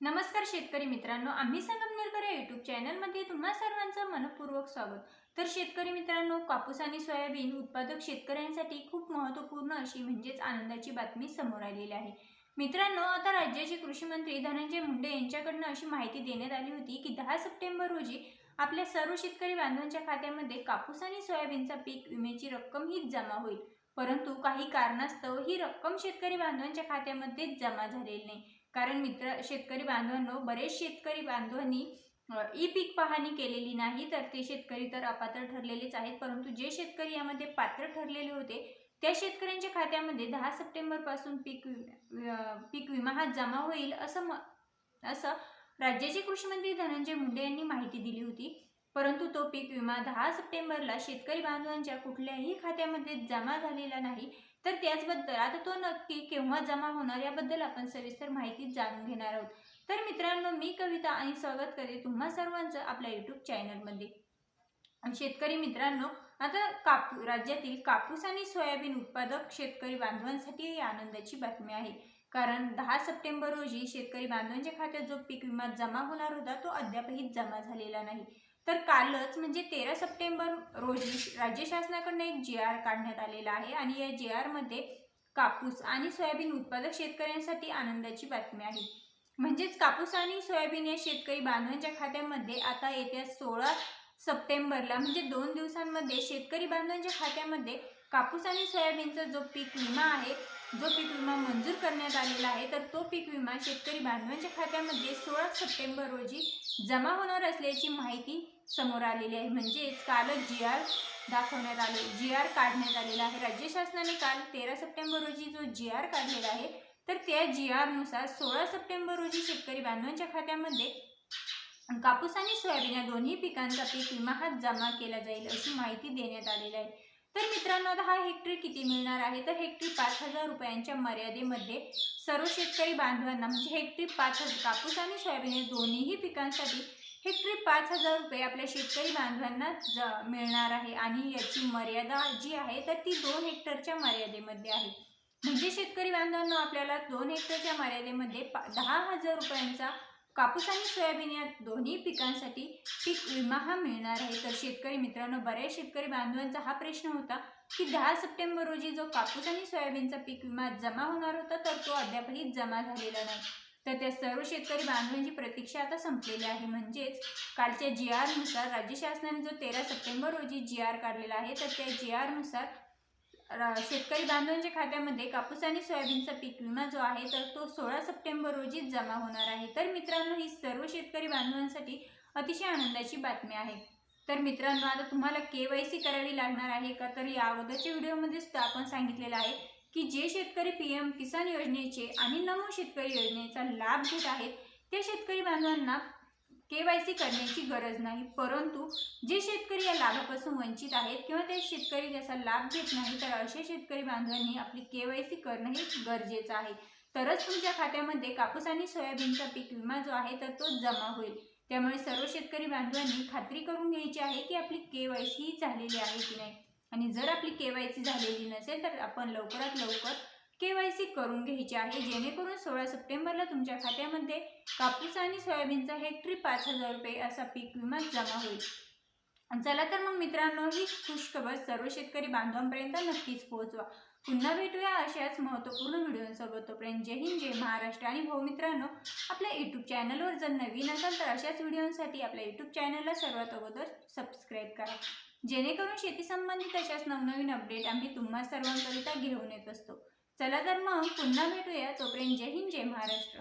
नमस्कार शेतकरी मित्रांनो आम्ही संगमनेरकर या युट्यूब चॅनलमध्ये तुम्हा सर्वांचं मनपूर्वक स्वागत. तर शेतकरी मित्रांनो कापूस आणि सोयाबीन उत्पादक शेतकऱ्यांसाठी खूप महत्त्वपूर्ण अशी म्हणजेच आनंदाची बातमी समोर आलेली आहे. मित्रांनो आता राज्याचे कृषी मंत्री धनंजय मुंडे यांच्याकडनं अशी माहिती देण्यात आली होती की दहा सप्टेंबर रोजी आपल्या सर्व शेतकरी बांधवांच्या खात्यामध्ये कापूस आणि सोयाबीनचा पीक विम्याची रक्कम हीच जमा होईल. परंतु काही कारणास्तव ही रक्कम शेतकरी बांधवांच्या खात्यामध्येच जमा झालेली नाही. कारण मित्र शेतकरी बांधवांनो बरेच शेतकरी बांधवांनी ई पीक पाहणी केलेली नाही तर ते शेतकरी तर अपात्र ठरलेलेच आहेत. परंतु जे शेतकरी यामध्ये पात्र ठरलेले होते त्या शेतकऱ्यांच्या खात्यामध्ये दहा सप्टेंबरपासून पीक पीक विमा हा जमा होईल असं म असं राज्याचे कृषी मंत्री धनंजय मुंडे यांनी माहिती दिली होती. परंतु तो पीक विमा दहा सप्टेंबरला शेतकरी बांधवांच्या कुठल्याही खात्यामध्ये जमा झालेला नाही. तर त्याचबद्दल आता तो नक्की केव्हा जमा होणार याबद्दल आपण सविस्तर माहिती जाणून घेणार आहोत. तर मित्रांनो मी कविता आणि स्वागत करते तुम्हा सर्वांचं आपल्या युट्यूब चॅनलमध्ये शेतकरी मित्रांनो आता कापू राज्यातील कापूस आणि सोयाबीन उत्पादक शेतकरी बांधवांसाठी ही आनंदाची बातमी आहे. कारण दहा सप्टेंबर रोजी शेतकरी बांधवांच्या खात्यात जो पीक विमा जमा होणार होता तो अद्यापही जमा झालेला नाही. तर कालच म्हणजे तेरा सप्टेंबर रोजी राज्य शासनाकडनं एक जी आर काढण्यात आलेला आहे आणि या जी आरमध्ये कापूस आणि सोयाबीन उत्पादक शेतकऱ्यांसाठी आनंदाची बातमी आहे. म्हणजेच कापूस आणि सोयाबीन या शेतकरी बांधवांच्या खात्यामध्ये आता येत्या सोळा सप्टेंबरला म्हणजे दोन दिवसांमध्ये शेतकरी बांधवांच्या खात्यामध्ये कापूस आणि सोयाबीनचा जो पीक विमा आहे जो पीक विमा मंजूर करण्यात आलेला आहे तर तो पीक विमा शेतकरी बांधवांच्या खात्यामध्ये सोळा सप्टेंबर रोजी जमा होणार असल्याची माहिती समोर आलेली आहे. म्हणजेच कालच जी आर दाखवण्यात आले जी आर काढण्यात आलेला आहे. राज्य शासनाने काल तेरा सप्टेंबर रोजी जो जी आर काढलेला आहे तर त्या जी आरनुसार सोळा सप्टेंबर रोजी शेतकरी बांधवांच्या खात्यामध्ये कापूस आणि सोयाबीन या दोन्ही पिकांचा पीक विमा हा जमा केला जाईल अशी माहिती देण्यात आलेली आहे. तर मित्रांनो दहा हेक्टरी किती मिळणार आहे? तर हेक्टरी पाच हजार रुपयांच्या मर्यादेमध्ये सर्व शेतकरी बांधवांना म्हणजे हेक्टरी पाच हजार कापूस आणि सोयाबीन दोन्हीही पिकांसाठी हेक्टरी पाच हजार रुपये आपल्या शेतकरी बांधवांना ज मिळणार आहे. आणि याची मर्यादा जी आहे तर ती दोन हेक्टरच्या मर्यादेमध्ये आहे. म्हणजे शेतकरी बांधवांना आपल्याला दोन हेक्टरच्या मर्यादेमध्ये पा दहा हजार रुपयांचा कापूस आणि सोयाबीन या दोन्ही पिकांसाठी पीक विमा हा मिळणार आहे. तर शेतकरी मित्रांनो बऱ्याच शेतकरी बांधवांचा हा प्रश्न होता की दहा सप्टेंबर रोजी जो कापूस आणि सोयाबीनचा पीक विमा जमा होणार होता तर तो अद्यापही जमा झालेला नाही. तर त्या सर्व शेतकरी बांधवांची प्रतीक्षा आता संपलेली आहे. म्हणजेच कालच्या जी आरनुसार राज्य शासनाने जो तेरा सप्टेंबर रोजी जी आर काढलेला आहे तर त्या जी आरनुसार शेतकरी बांधवांच्या खात्यामध्ये कापूस आणि सोयाबीनचा पीक विमा जो आहे तर तो सोळा सप्टेंबर रोजी जमा होणार आहे. तर मित्रांनो ही सर्व शेतकरी बांधवांसाठी अतिशय आनंदाची बातमी आहे. तर मित्रांनो आता तुम्हाला के वाय सी करावी लागणार आहे का? तर या अगोदरच्या व्हिडिओमध्येच आपण सांगितलेलं आहे की जे शेतकरी पी एम किसान योजनेचे आणि नमो शेतकरी योजनेचा लाभ घेत आहेत त्या शेतकरी बांधवांना के वाय सी करण्याची गरज नाही. परंतु जे शेतकरी या लाभापासून वंचित आहेत किंवा ते शेतकरी त्याचा लाभ घेत नाही तर असे शेतकरी बांधवांनी आपली के वाय सी करणं हे गरजेचं आहे. तरच तुमच्या खात्यामध्ये कापूस आणि सोयाबीनचा पीक विमा जो आहे तर तो जमा होईल. त्यामुळे सर्व शेतकरी बांधवांनी खात्री करून घ्यायची आहे की आपली के वाय सी झालेली आहे की नाही. आणि जर आपली के वाय सी झालेली नसेल तर आपण लवकरात लवकर के वाय सी करून घ्यायची आहे. जेणेकरून सोळा सप्टेंबरला तुमच्या खात्यामध्ये कापूस आणि सोयाबीनचा हेक्टरी पाच हजार रुपये असा पीक विमा जमा होईल. चला तर मग मित्रांनो ही खुशखबर सर्व शेतकरी बांधवांपर्यंत नक्कीच पोहोचवा. पुन्हा भेटूया अशाच महत्त्वपूर्ण व्हिडिओंसोबत. तोपर्यंत जय हिंद जय महाराष्ट्र आणि भाऊ मित्रांनो आपल्या यूट्यूब चॅनलवर जर नवीन असाल तर अशाच व्हिडिओंसाठी आपल्या यूट्यूब चॅनलला सर्वात अगोदर सबस्क्राईब करा. जेणेकरून शेतीसंबंधित अशाच नवनवीन अपडेट आम्ही तुम्हा सर्वांकरिता घेऊन येत असतो. चला तर मग पुन्हा भेटूया. तोपर्यंत जय हिंद जय महाराष्ट्र.